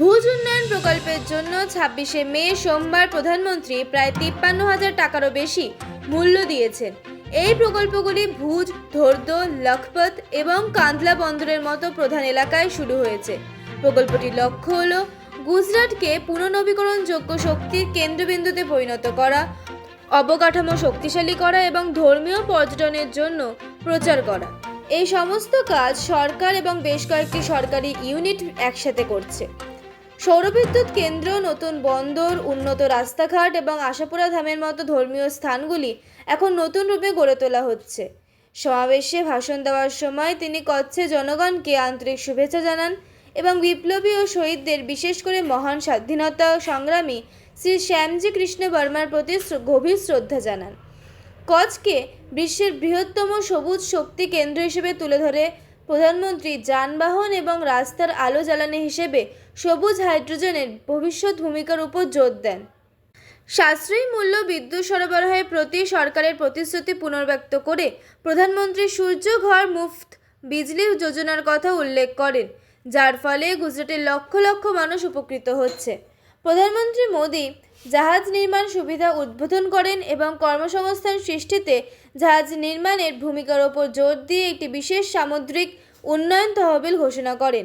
ভুজ উন্নয়ন প্রকল্পের জন্য ছাব্বিশে মে সোমবার প্রধানমন্ত্রী প্রায় তিপ্পান্ন হাজার টাকারও বেশি মূল্য দিয়েছেন। এই প্রকল্পগুলি ভুজ, ধর্দ, লখপত এবং কান্দলা বন্দরের মতো প্রধান এলাকায় শুরু হয়েছে। প্রকল্পটির লক্ষ্য হল গুজরাটকে পুনর্নবীকরণযোগ্য শক্তির কেন্দ্রবিন্দুতে পরিণত করা, অবকাঠামো শক্তিশালী করা এবং ধর্মীয় পর্যটনের জন্য প্রচার করা। এই সমস্ত কাজ সরকার এবং বেশ কয়েকটি সরকারি ইউনিট একসাথে করছে। সৌরবিদ্যুৎ কেন্দ্র, নতুন বন্দর, উন্নত রাস্তাঘাট এবং আশাপুরা ধামের মতো ধর্মীয় স্থানগুলি এখন নতুন রূপে গড়ে তোলা হচ্ছে। সমাবেশে ভাষণ দেওয়ার সময় তিনি কচ্ছে জনগণকে আন্তরিক শুভেচ্ছা জানান এবং বিপ্লবী ও শহীদদের বিশেষ করে মহান স্বাধীনতা সংগ্রামী শ্রী শ্যামজি কৃষ্ণ বর্মার প্রতি গভীর শ্রদ্ধা জানান। কচকে বিশ্বের বৃহত্তম সবুজ শক্তি কেন্দ্র হিসেবে তুলে ধরে প্রধানমন্ত্রী যানবাহন এবং রাস্তার আলো জ্বালানি হিসেবে সবুজ হাইড্রোজেনের ভবিষ্যৎ ভূমিকার উপর জোর দেন। সাশ্রয়ী মূল্য বিদ্যুৎ সরবরাহের প্রতি সরকারের প্রতিশ্রুতি পুনর্ব্যক্ত করে প্রধানমন্ত্রী সূর্য ঘর মুফত বিজলি যোজনার কথা উল্লেখ করেন, যার ফলে গুজরাটের লক্ষ লক্ষ মানুষ উপকৃত হচ্ছে। প্রধানমন্ত্রী মোদী জাহাজ নির্মাণ সুবিধা উদ্বোধন করেন এবং কর্মসংস্থান সৃষ্টিতে জাহাজ নির্মাণের ভূমিকার ওপর জোর দিয়ে একটি বিশেষ সামুদ্রিক উন্নয়ন তহবিল ঘোষণা করেন।